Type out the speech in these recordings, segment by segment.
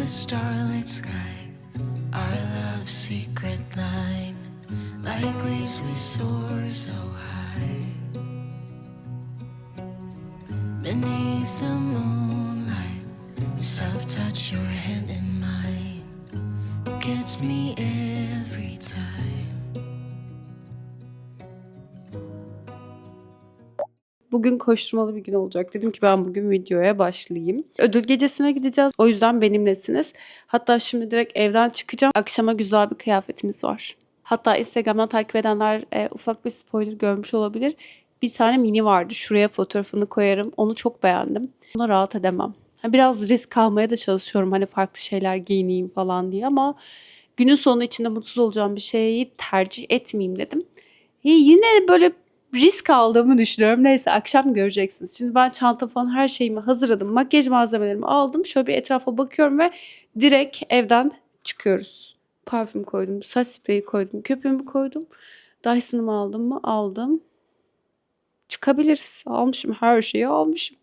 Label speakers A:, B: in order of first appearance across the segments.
A: the starlit sky, our love's secret line, like leaves we soar so high. Beneath the moonlight,
B: Bugün koşturmalı bir gün olacak. Dedim ki ben bugün videoya başlayayım. Ödül gecesine gideceğiz. O yüzden benimlesiniz. Hatta şimdi direkt evden çıkacağım. Akşama güzel bir kıyafetimiz var. Hatta Instagram'dan takip edenler e, ufak bir spoiler görmüş olabilir. Bir tane mini vardı. Şuraya fotoğrafını koyarım. Onu çok beğendim. Buna rahat edemem. Biraz risk almaya da çalışıyorum. Hani farklı şeyler giyineyim falan diye ama günün sonu içinde mutsuz olacağım bir şeyi tercih etmeyeyim dedim. E, yine böyle risk aldığımı düşünüyorum. Neyse akşam göreceksiniz. Şimdi ben çanta falan her şeyimi hazırladım. Makyaj malzemelerimi aldım. Şöyle bir etrafa bakıyorum ve direkt evden çıkıyoruz. Parfüm koydum, saç spreyi koydum, köpüğümü koydum. Dyson'ımı aldım mı? Aldım. Çıkabiliriz. Almışım her şeyi almışım.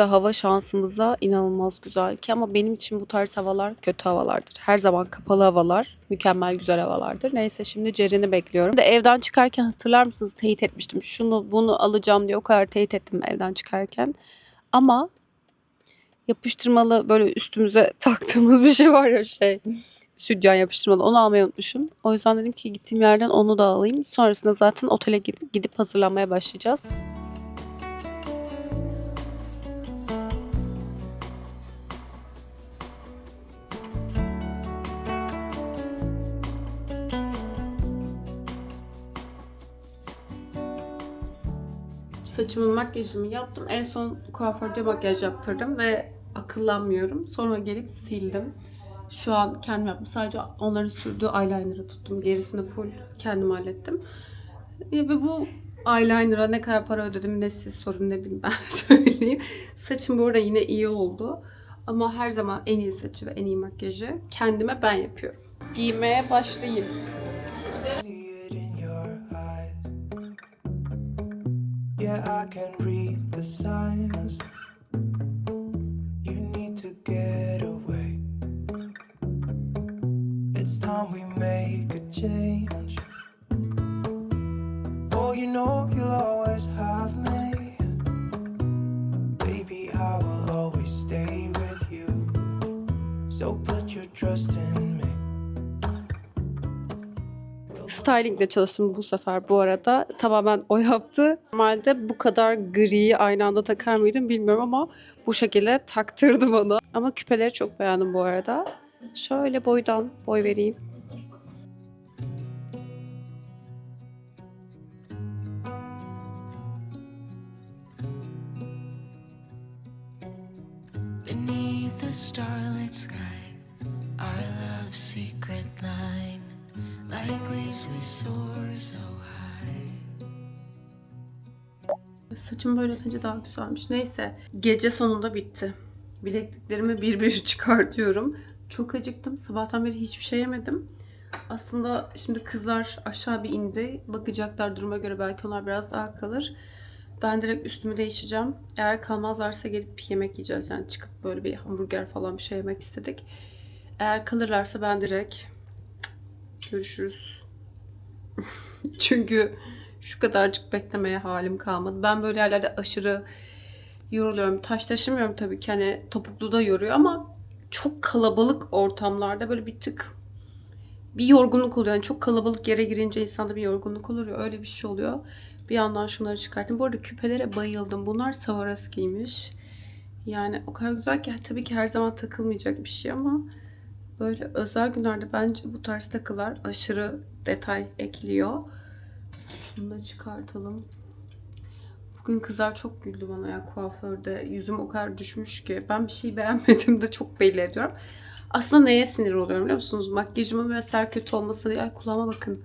B: Hava şansımıza inanılmaz güzel ki ama benim için bu tarz havalar kötü havalardır. Her zaman kapalı havalar mükemmel güzel havalardır. Neyse şimdi Ceren'i bekliyorum. De evden çıkarken hatırlar mısınız teyit etmiştim. Şunu bunu alacağım diye o kadar teyit ettim evden çıkarken. Ama yapıştırmalı böyle üstümüze taktığımız bir şey var ya şey sütyen yapıştırmalı onu almayı unutmuşum. O yüzden dedim ki gittiğim yerden onu da alayım. Sonrasında zaten otele gidip, gidip hazırlanmaya başlayacağız. Saçımı makyajımı yaptım. En son kuaförde makyaj yaptırdım ve akıllanmıyorum. Sonra gelip sildim. Şu an kendim yaptım. Sadece onların sürdüğü eyeliner'ı tuttum. Gerisini full kendim hallettim. Ve bu eyeliner'a ne kadar para ödedim ne siz sorun ne bileyim ben söyleyeyim. Saçım bu arada yine iyi oldu. Ama her zaman en iyi saçı ve en iyi makyajı kendime ben yapıyorum. Giymeye başlayayım.
C: Yeah, I can read the signs. You need to get
B: Stylingle çalıştım bu sefer bu arada. Tamamen o yaptı. Normalde bu kadar griyi aynı anda takar mıydım bilmiyorum ama bu şekilde taktırdı bana. Ama küpeleri çok beğendim bu arada. Şöyle boydan boy vereyim. Saçım böyle atınca daha güzelmiş. Neyse gece sonunda bitti. Bilekliklerimi bir bir çıkartıyorum. Çok acıktım. Sabahtan beri hiçbir şey yemedim. Aslında şimdi kızlar aşağı bir indi. Bakacaklar duruma göre belki onlar biraz daha kalır. Ben direkt üstümü değişeceğim. Eğer kalmazlarsa gelip yemek yiyeceğiz. Yani çıkıp böyle bir hamburger falan bir şey yemek istedik. Eğer kalırlarsa ben direkt görüşürüz. Çünkü şu kadarcık beklemeye halim kalmadı. Ben böyle yerlerde aşırı yoruluyorum. Taş taşımıyorum tabii ki hani topuklu da yoruyor ama çok kalabalık ortamlarda böyle bir tık bir yorgunluk oluyor. Yani çok kalabalık yere girince insanda bir yorgunluk oluyor. Öyle bir şey oluyor. Bir yandan şunları çıkarttım. Bu arada küpelere bayıldım. Bunlar Swarovski'ymiş. Yani o kadar güzel ki tabii ki her zaman takılmayacak bir şey ama böyle özel günlerde bence bu tarz takılar aşırı detay ekliyor. Bunu da çıkartalım. Bugün kızlar çok güldü bana ya kuaförde. Yüzüm o kadar düşmüş ki. Ben bir şey beğenmedim de çok belli ediyorum. Aslında neye sinir oluyorum biliyor musunuz? Makyajımın vesaire kötü olması diye ay kulağıma bakın.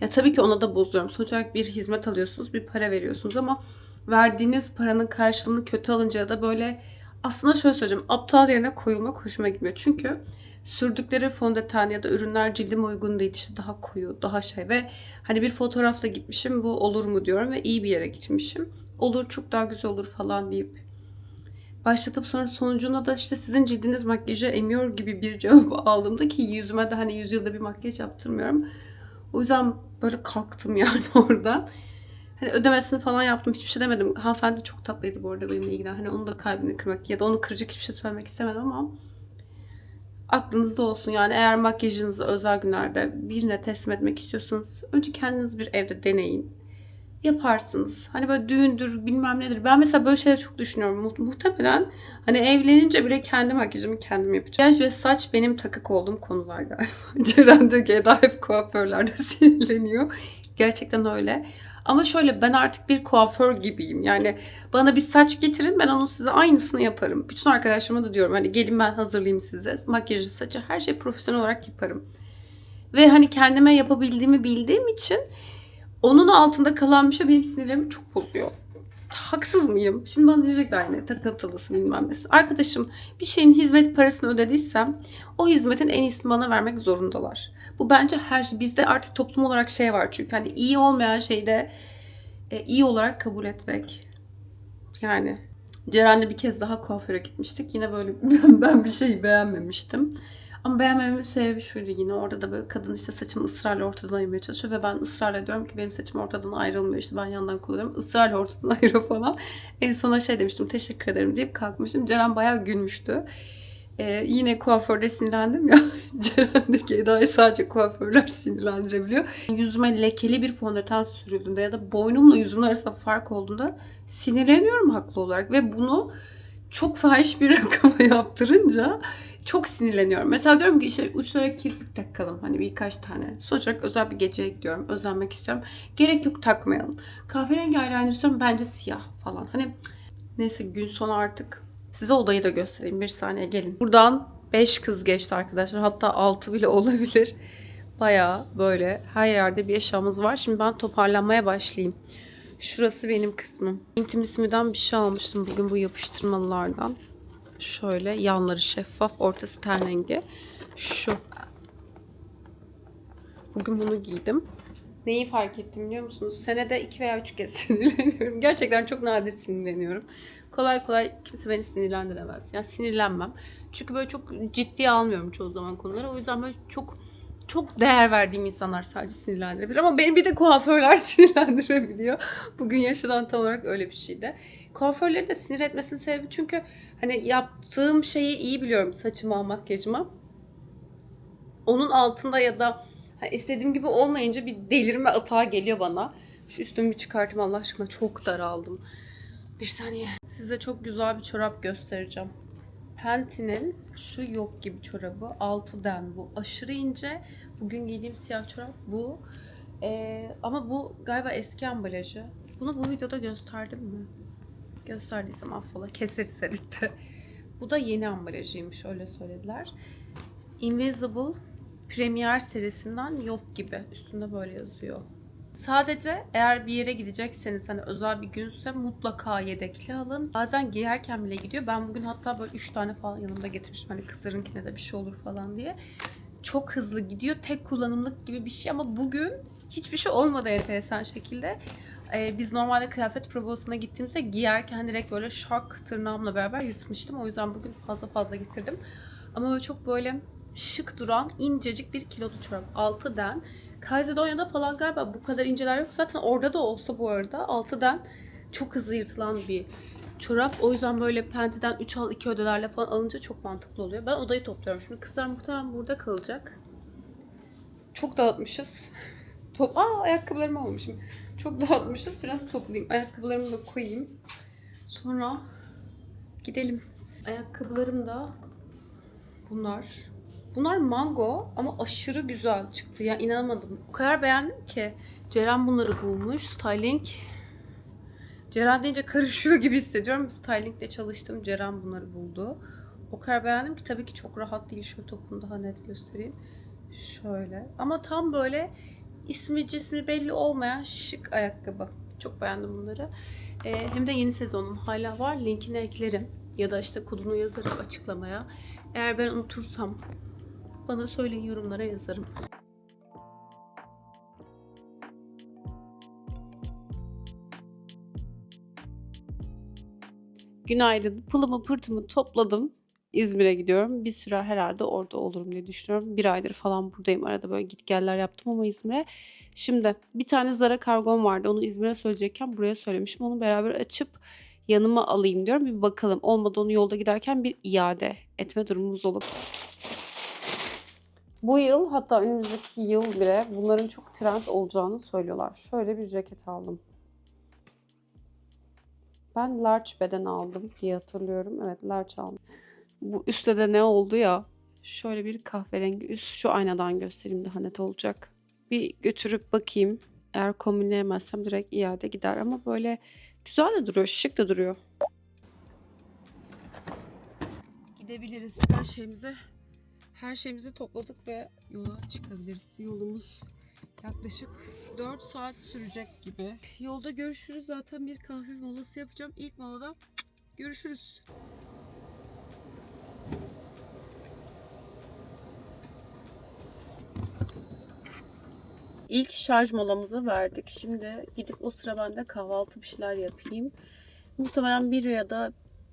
B: Ya tabii ki ona da bozuluyorum. Sonuç olarak bir hizmet alıyorsunuz, bir para veriyorsunuz ama verdiğiniz paranın karşılığını kötü alınca da böyle aslında şöyle söyleyeceğim. Aptal yerine koyulmak hoşuma gitmiyor. Çünkü sürdükleri fondöten ya da ürünler cildime uygun değil. İşte daha koyu, daha şey ve hani bir fotoğrafla gitmişim bu olur mu diyorum ve iyi bir yere gitmişim. Olur çok daha güzel olur falan deyip başlatıp sonra sonucunda da işte sizin cildiniz makyajı emiyor gibi bir cevap aldığımda ki yüzüme de hani yüzyılda bir makyaj yaptırmıyorum. O yüzden böyle kalktım yani oradan. Hani ödemesini falan yaptım. Hiçbir şey demedim. Hanımefendi çok tatlıydı bu arada benimle ilgili. Hani onu da kalbini kırmak ya da onu kıracak hiçbir şey söylemek istemedim ama aklınızda olsun. Yani eğer makyajınızı özel günlerde birine teslim etmek istiyorsanız önce kendiniz bir evde deneyin. Yaparsınız. Hani böyle düğündür bilmem nedir. Ben mesela böyle şeyler çok düşünüyorum. Mu- muhtemelen hani evlenince bile kendi makyajımı kendim yapacağım. Makyaj ve saç benim takık olduğum konular galiba. Ceren diyor ki Eda hep kuaförlerde sinirleniyor. Gerçekten öyle. Ama şöyle ben artık bir kuaför gibiyim. Yani bana bir saç getirin ben onun size aynısını yaparım. Bütün arkadaşlarıma da diyorum hani gelin ben hazırlayayım size. Makyajı, saçı her şeyi profesyonel olarak yaparım. Ve hani kendime yapabildiğimi bildiğim için onun altında kalan bir şey benim sinirlerimi çok bozuyor. Haksız mıyım? Şimdi bana diyecekler ne takıntılısın bilmem nesi. Arkadaşım bir şeyin hizmet parasını ödediysem o hizmetin en iyisini bana vermek zorundalar. Bu bence her şey. Bizde artık toplum olarak şey var çünkü hani iyi olmayan şeyi de e, iyi olarak kabul etmek. Yani Ceren'le bir kez daha kuaföre gitmiştik. Yine böyle ben, bir şey beğenmemiştim. Ama beğenmememin sebebi şuydu yine orada da böyle kadın işte saçımı ısrarla ortadan ayırmaya çalışıyor ve ben ısrarla diyorum ki benim saçım ortadan ayrılmıyor işte ben yandan kullanıyorum ısrarla ortadan ayırıyor falan. En sona şey demiştim teşekkür ederim deyip kalkmıştım. Ceren bayağı gülmüştü. Ee, yine kuaförde sinirlendim ya. Ceren'deki Eda'yı sadece kuaförler sinirlendirebiliyor. Yüzüme lekeli bir fondöten sürüldüğünde ya da boynumla yüzümün arasında fark olduğunda sinirleniyorum haklı olarak ve bunu çok fahiş bir rakama yaptırınca çok sinirleniyorum. Mesela diyorum ki işte uçlara kirpik takalım. Hani birkaç tane. Sonuç olarak özel bir geceye gidiyorum. Özenmek istiyorum. Gerek yok takmayalım. Kahverengi eyeliner istiyorum. Bence siyah falan. Hani neyse gün sonu artık. Size odayı da göstereyim. Bir saniye gelin. Buradan 5 kız geçti arkadaşlar. Hatta 6 bile olabilir. Baya böyle her yerde bir eşyamız var. Şimdi ben toparlanmaya başlayayım. Şurası benim kısmım. Intimissimi'den bir şey almıştım bugün bu yapıştırmalılardan. Şöyle yanları şeffaf, ortası ten rengi. Şu. Bugün bunu giydim. Neyi fark ettim biliyor musunuz? Senede 2 veya 3 kez sinirleniyorum. Gerçekten çok nadir sinirleniyorum. Kolay kolay kimse beni sinirlendiremez. Yani sinirlenmem. Çünkü böyle çok ciddiye almıyorum çoğu zaman konuları. O yüzden böyle çok çok değer verdiğim insanlar sadece sinirlendirebilir. Ama beni bir de kuaförler sinirlendirebiliyor. Bugün yaşanan tam olarak öyle bir şeydi. Kuaförleri de sinir etmesinin sebebi çünkü hani yaptığım şeyi iyi biliyorum saçıma, makyajıma. Onun altında ya da istediğim gibi olmayınca bir delirme atağı geliyor bana. Şu üstümü bir çıkartayım Allah aşkına çok daraldım. Bir saniye. Size çok güzel bir çorap göstereceğim. Penti'nin şu yok gibi çorabı. Altı den bu. Aşırı ince. Bugün giydiğim siyah çorap bu. Ee, ama bu galiba eski ambalajı. Bunu bu videoda gösterdim mi? Gösterdiysem affola. Keseriz editte. Bu da yeni ambalajıymış öyle söylediler. Invisible Premier serisinden yok gibi. Üstünde böyle yazıyor. Sadece eğer bir yere gidecekseniz hani özel bir günse mutlaka yedekli alın. Bazen giyerken bile gidiyor. Ben bugün hatta böyle 3 tane falan yanımda getirmiştim. Hani kızlarınkine de bir şey olur falan diye. Çok hızlı gidiyor. Tek kullanımlık gibi bir şey ama bugün hiçbir şey olmadı enteresan şekilde. Ee, biz normalde kıyafet provasına gittiğimizde giyerken direkt böyle şak tırnağımla beraber yırtmıştım. O yüzden bugün fazla fazla getirdim. Ama böyle çok böyle şık duran incecik bir kilolu çorap. Altı den. Kayseri'de falan galiba bu kadar inceler yok. Zaten orada da olsa bu arada altıdan çok hızlı yırtılan bir çorap. O yüzden böyle Penti'den 3 al 2 ödelerle falan alınca çok mantıklı oluyor. Ben odayı topluyorum. Şimdi kızlar muhtemelen burada kalacak. Çok dağıtmışız. Top Aa ayakkabılarımı almışım. Çok dağıtmışız. Biraz toplayayım. Ayakkabılarımı da koyayım. Sonra gidelim. Ayakkabılarım da bunlar. Bunlar mango ama aşırı güzel çıktı. Ya inanamadım. O kadar beğendim ki. Ceren bunları bulmuş. Styling. Ceren deyince karışıyor gibi hissediyorum. Styling'de çalıştım. Ceren bunları buldu. O kadar beğendim ki tabii ki çok rahat değil. Şöyle topunu daha net göstereyim. Şöyle. Ama tam böyle ismi cismi belli olmayan şık ayakkabı. Çok beğendim bunları. Ee, hem de yeni sezonun hala var. Linkini eklerim. Ya da işte kodunu yazarım açıklamaya. Eğer ben unutursam bana söyleyin yorumlara yazarım. Günaydın. Pılımı pırtımı topladım. İzmir'e gidiyorum. Bir süre herhalde orada olurum diye düşünüyorum. Bir aydır falan buradayım. Arada böyle git geller yaptım ama İzmir'e. Şimdi bir tane Zara kargom vardı. Onu İzmir'e söyleyecekken buraya söylemişim. Onu beraber açıp yanıma alayım diyorum. Bir bakalım. Olmadı onu yolda giderken bir iade etme durumumuz olur. Bu yıl hatta önümüzdeki yıl bile bunların çok trend olacağını söylüyorlar. Şöyle bir ceket aldım. Ben large beden aldım diye hatırlıyorum. Evet large aldım. Bu üstte de ne oldu ya? Şöyle bir kahverengi üst. Şu aynadan göstereyim daha net olacak. Bir götürüp bakayım. Eğer kombinleyemezsem direkt iade gider ama böyle güzel de duruyor, şık da duruyor. Gidebiliriz her şeyimizi. Her şeyimizi topladık ve yola çıkabiliriz. Yolumuz yaklaşık 4 saat sürecek gibi. Yolda görüşürüz. Zaten bir kahve molası yapacağım. İlk molada görüşürüz. İlk şarj molamızı verdik. Şimdi gidip o sıra ben de kahvaltı bir şeyler yapayım. Muhtemelen bir ya da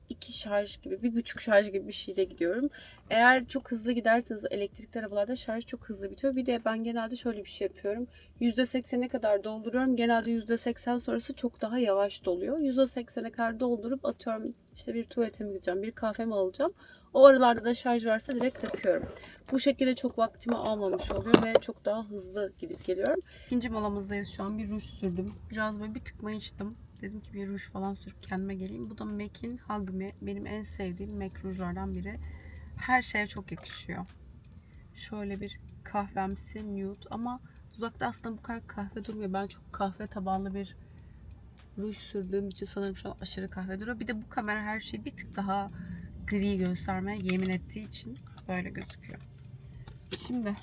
B: iki şarj gibi, bir buçuk şarj gibi bir şeyle gidiyorum. Eğer çok hızlı giderseniz elektrikli arabalarda şarj çok hızlı bitiyor. Bir de ben genelde şöyle bir şey yapıyorum. %80'e kadar dolduruyorum. Genelde %80 sonrası çok daha yavaş doluyor. %80'e kadar doldurup atıyorum işte bir tuvaletime gideceğim, bir kahvemi alacağım. O aralarda da şarj varsa direkt takıyorum. Bu şekilde çok vaktimi almamış oluyor ve çok daha hızlı gidip geliyorum. İkinci molamızdayız şu an. Bir ruj sürdüm. Biraz böyle bir tıkma içtim. Dedim ki bir ruj falan sürüp kendime geleyim. Bu da MAC'in Hug Me. Benim en sevdiğim MAC rujlardan biri. Her şeye çok yakışıyor. Şöyle bir kahvemsi nude ama uzakta aslında bu kadar kahve durmuyor. Ben çok kahve tabanlı bir ruj sürdüğüm için sanırım şu an aşırı kahve duruyor. Bir de bu kamera her şeyi bir tık daha gri göstermeye yemin ettiği için böyle gözüküyor. Şimdi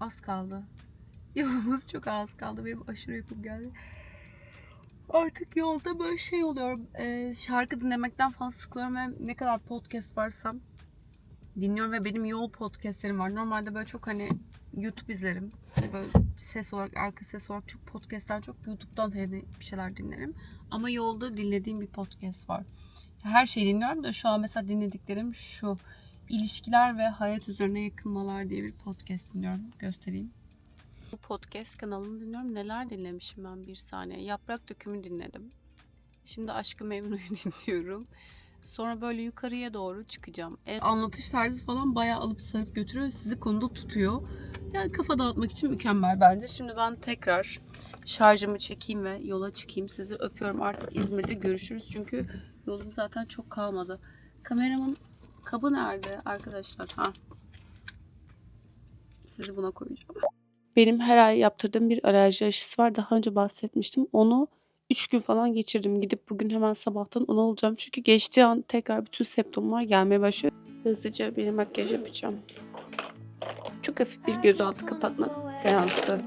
B: az kaldı. Yolumuz çok az kaldı. Benim aşırı uykum geldi. Artık yolda böyle şey oluyorum. Ee, şarkı dinlemekten falan sıkılıyorum ve ne kadar podcast varsa dinliyorum ve benim yol podcastlerim var. Normalde böyle çok hani YouTube izlerim. Böyle ses olarak, arka ses olarak çok podcast'ten çok YouTube'dan hani bir şeyler dinlerim. Ama yolda dinlediğim bir podcast var. Her şeyi dinliyorum da şu an mesela dinlediklerim şu. İlişkiler ve hayat üzerine yakınmalar diye bir podcast dinliyorum. Göstereyim. Bu podcast kanalını dinliyorum. Neler dinlemişim ben bir saniye. Yaprak Dökümü dinledim. Şimdi Aşkı Memnu'yu dinliyorum. Sonra böyle yukarıya doğru çıkacağım. E, anlatış tarzı falan bayağı alıp sarıp götürüyor. Sizi konuda tutuyor. Yani kafa dağıtmak için mükemmel bence. Şimdi ben tekrar şarjımı çekeyim ve yola çıkayım. Sizi öpüyorum. Artık İzmir'de görüşürüz. Çünkü yolum zaten çok kalmadı. Kameramın kabı nerede arkadaşlar? Ha. Sizi buna koyacağım. Benim her ay yaptırdığım bir alerji aşısı var. Daha önce bahsetmiştim. Onu 3 gün falan geçirdim. Gidip bugün hemen sabahtan onu olacağım. Çünkü geçtiği an tekrar bütün septomlar gelmeye başlıyor. Hızlıca bir makyaj yapacağım. Çok hafif bir gözaltı kapatma seansı.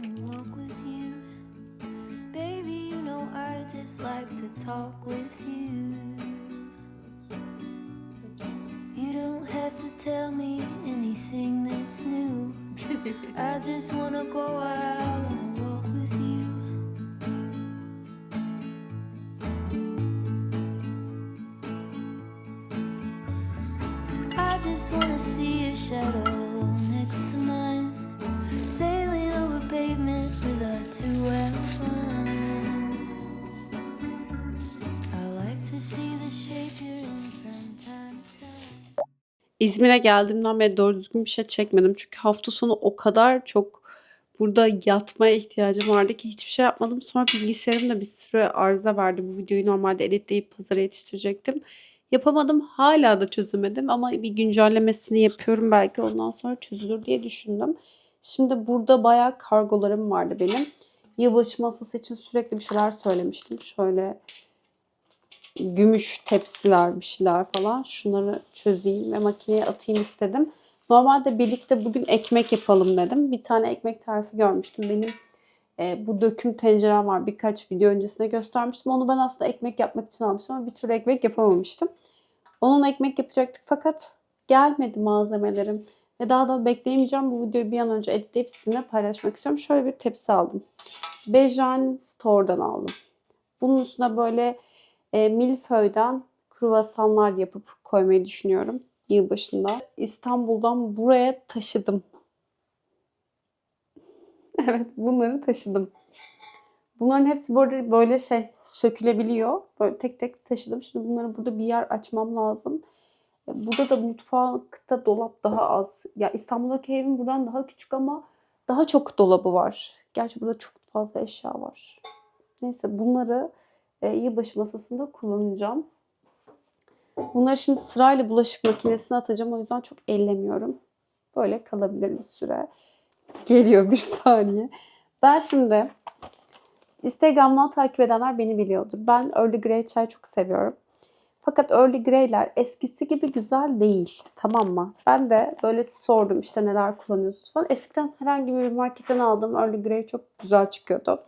A: You don't have to tell me anything that's new. I just wanna go out and walk with you.
B: İzmir'e geldiğimden beri doğru düzgün bir şey çekmedim. Çünkü hafta sonu o kadar çok burada yatmaya ihtiyacım vardı ki hiçbir şey yapmadım. Sonra bilgisayarım da bir süre arıza verdi. Bu videoyu normalde editleyip pazara yetiştirecektim. Yapamadım. Hala da çözemedim ama bir güncellemesini yapıyorum. Belki ondan sonra çözülür diye düşündüm. Şimdi burada bayağı kargolarım vardı benim. Yılbaşı masası için sürekli bir şeyler söylemiştim. Şöyle gümüş tepsiler bir şeyler falan. Şunları çözeyim ve makineye atayım istedim. Normalde birlikte bugün ekmek yapalım dedim. Bir tane ekmek tarifi görmüştüm. Benim e, bu döküm tencerem var. Birkaç video öncesinde göstermiştim. Onu ben aslında ekmek yapmak için almıştım ama bir türlü ekmek yapamamıştım. Onun ekmek yapacaktık fakat gelmedi malzemelerim. Ve daha da bekleyemeyeceğim. Bu videoyu bir an önce editleyip sizinle paylaşmak istiyorum. Şöyle bir tepsi aldım. Bejane Store'dan aldım. Bunun üstüne böyle e, milföyden kruvasanlar yapıp koymayı düşünüyorum yılbaşında. İstanbul'dan buraya taşıdım. Evet bunları taşıdım. Bunların hepsi arada böyle şey sökülebiliyor. Böyle tek tek taşıdım. Şimdi bunları burada bir yer açmam lazım. E, Burada da mutfakta dolap daha az. Ya İstanbul'daki evim buradan daha küçük ama daha çok dolabı var. Gerçi burada çok fazla eşya var. Neyse bunları e, yılbaşı masasında kullanacağım. Bunları şimdi sırayla bulaşık makinesine atacağım. O yüzden çok ellemiyorum. Böyle kalabilir bir süre. Geliyor bir saniye. Ben şimdi Instagram'dan takip edenler beni biliyordur. Ben Early Grey çay çok seviyorum. Fakat Early Grey'ler eskisi gibi güzel değil. Tamam mı? Ben de böyle sordum işte neler kullanıyorsunuz falan. Eskiden herhangi bir marketten aldığım Early Grey çok güzel çıkıyordu.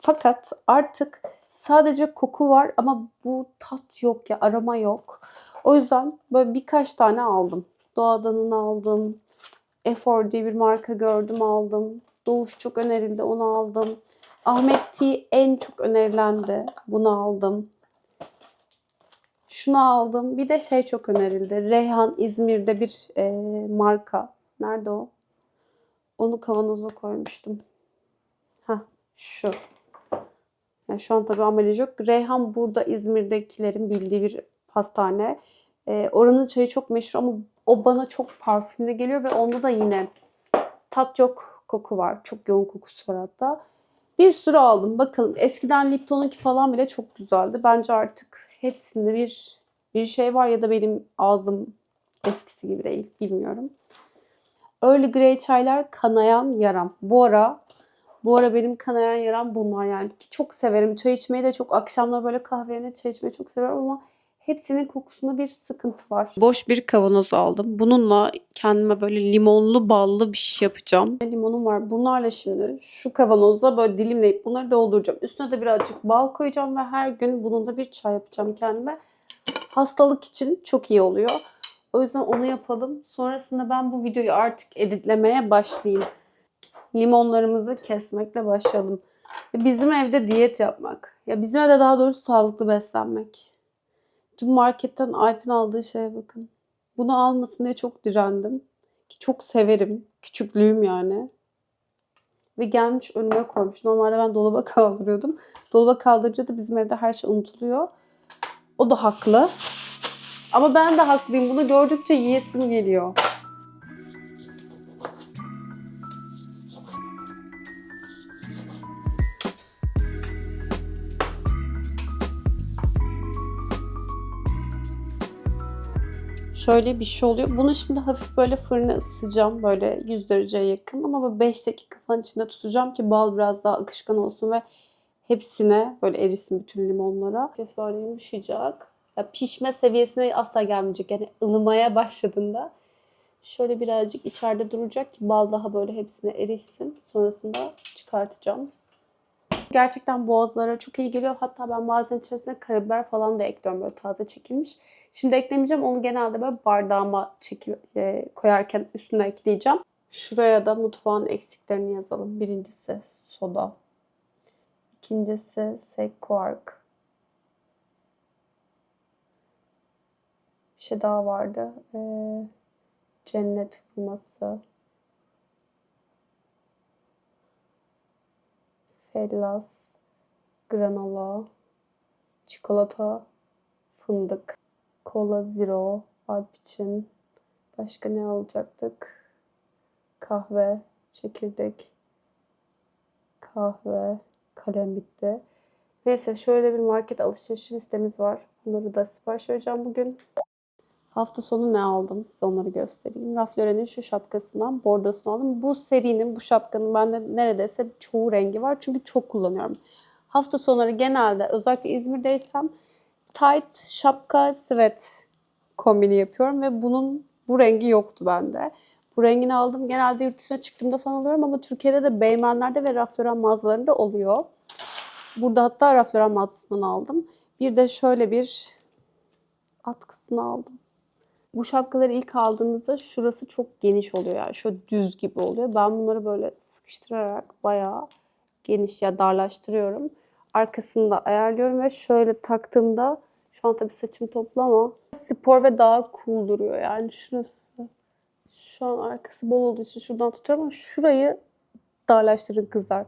B: Fakat artık sadece koku var ama bu tat yok ya aroma yok. O yüzden böyle birkaç tane aldım. Doğadan'ın aldım. Efor diye bir marka gördüm aldım. Doğuş çok önerildi onu aldım. Ahmet Tea en çok önerilendi. Bunu aldım. Şunu aldım. Bir de şey çok önerildi. Reyhan İzmir'de bir e, marka. Nerede o? Onu kavanoza koymuştum. Ha şu. Yani şu an tabii ambalaj yok. Reyhan burada İzmir'dekilerin bildiği bir pastane. E, oranın çayı çok meşhur ama o bana çok parfümlü geliyor ve onda da yine tat yok koku var. Çok yoğun kokusu var hatta. Bir sürü aldım. Bakalım eskiden Lipton'unki falan bile çok güzeldi. Bence artık hepsinde bir bir şey var ya da benim ağzım eskisi gibi değil. Bilmiyorum. Early Grey çaylar kanayan yaram. Bu ara bu ara benim kanayan yaram bunlar yani. Ki çok severim. Çay içmeyi de çok akşamlar böyle kahve yerine çay içmeyi çok severim ama hepsinin kokusunda bir sıkıntı var. Boş bir kavanoz aldım. Bununla kendime böyle limonlu ballı bir şey yapacağım. Limonum var. Bunlarla şimdi şu kavanoza böyle dilimleyip bunları dolduracağım. Üstüne de birazcık bal koyacağım ve her gün bununla bir çay yapacağım kendime. Hastalık için çok iyi oluyor. O yüzden onu yapalım. Sonrasında ben bu videoyu artık editlemeye başlayayım. Limonlarımızı kesmekle başlayalım. Bizim evde diyet yapmak. Ya bizim evde daha doğrusu sağlıklı beslenmek. Dün marketten Alp'in aldığı şeye bakın. Bunu almasın diye çok direndim. Ki çok severim. Küçüklüğüm yani. Ve gelmiş önüme koymuş. Normalde ben dolaba kaldırıyordum. Dolaba kaldırınca da bizim evde her şey unutuluyor. O da haklı. Ama ben de haklıyım. Bunu gördükçe yiyesim geliyor. Şöyle bir şey oluyor. Bunu şimdi hafif böyle fırına ısıtacağım. Böyle 100 dereceye yakın. Ama böyle 5 dakika falan içinde tutacağım ki bal biraz daha akışkan olsun ve hepsine böyle erisin bütün limonlara. Hafif böyle yumuşayacak. Ya pişme seviyesine asla gelmeyecek. Yani ılımaya başladığında şöyle birazcık içeride duracak ki bal daha böyle hepsine erişsin. Sonrasında çıkartacağım. Gerçekten boğazlara çok iyi geliyor. Hatta ben bazen içerisine karabiber falan da ekliyorum böyle taze çekilmiş. Şimdi eklemeyeceğim. Onu genelde böyle bardağıma çekil, e, koyarken üstüne ekleyeceğim. Şuraya da mutfağın eksiklerini yazalım. Birincisi soda. İkincisi sek quark. Bir şey daha vardı. Ee, cennet hurması. Fellas. Granola. Çikolata. Fındık. Cola Zero. Alp için. Başka ne alacaktık? Kahve. Çekirdek. Kahve. Kalem bitti. Neyse şöyle bir market alışveriş listemiz var. Bunları da sipariş vereceğim bugün. Hafta sonu ne aldım size onları göstereyim. Ralph Lauren'in şu şapkasından bordosunu aldım. Bu serinin bu şapkanın bende neredeyse çoğu rengi var. Çünkü çok kullanıyorum. Hafta sonları genelde özellikle İzmir'deysem tight, şapka, sweat kombini yapıyorum ve bunun bu rengi yoktu bende. Bu rengini aldım. Genelde yurt dışına çıktığımda falan alıyorum ama Türkiye'de de Beymenler'de ve Ralph mağazalarında oluyor. Burada hatta Ralph mağazasından aldım. Bir de şöyle bir atkısını aldım. Bu şapkaları ilk aldığınızda şurası çok geniş oluyor yani şöyle düz gibi oluyor. Ben bunları böyle sıkıştırarak bayağı geniş ya darlaştırıyorum. Arkasını da ayarlıyorum ve şöyle taktığımda şu an tabii saçım toplu ama spor ve daha cool duruyor yani şurası. Şu an arkası bol olduğu için şuradan tutuyorum ama şurayı darlaştırın kızlar.